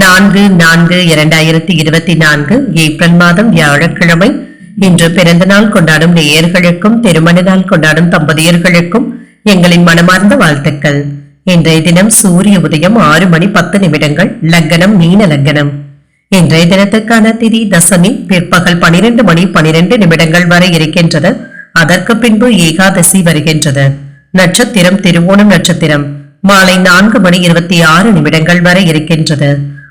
நான்கு நான்கு இரண்டாயிரத்தி இருபத்தி நான்கு ஏப்ரல் மாதம் வியாழக்கிழமை. இன்று பிறந்த நாள் கொண்டாடும் நேயர்களுக்கும் திருமண நாள் கொண்டாடும் தம்பதியர்களுக்கும் எங்களின் மனமார்ந்த வாழ்த்துக்கள். இன்றைய தினம் சூரிய உதயம் ஆறு மணி பத்து நிமிடங்கள் லக்னம் மீன லக்னம் இன்றைய தினத்துக்கான திதி தசமி பிற்பகல் பனிரெண்டு மணி பனிரெண்டு நிமிடங்கள் வரை இருக்கின்றது. அதற்கு பின்பு ஏகாதசி வருகின்றது. நட்சத்திரம் திருவோணம் நட்சத்திரம். மாலை நான்கு மணி இருபத்தி ஆறு நிமிடங்கள் வரை இருக்கின்றது.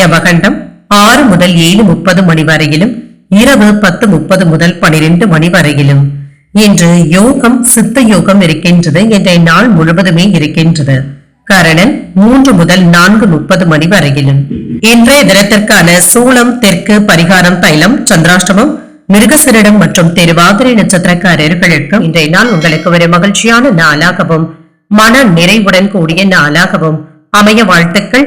யமகண்டம் ஆறு முதல் ஏழு முப்பது மணி வரையிலும் இரவு பத்து முப்பது முதல் பனிரெண்டு மணி வரையிலும். இன்று யோகம் சித்த யோகம் இருக்கின்றது இன்றைய நாள் முழுவதுமே இருக்கின்றது. கரணன் மூன்று முதல் நான்கு முப்பது மணி வரையிலும். இன்றைய தினத்திற்கான சூளம் தெற்கு பரிகாரம் தைலம் சந்திராஷ்டமம் மிருகசரிடம் மற்றும் திருவாதிரை நட்சத்திரக்காரர்களுக்கு இன்றைய நாள் உங்களுக்கு ஒரு மகிழ்ச்சியான நாளாகவும் மன நிறைவுடன் கூடிய நாளாகவும் அமைய வாழ்த்துக்கள்.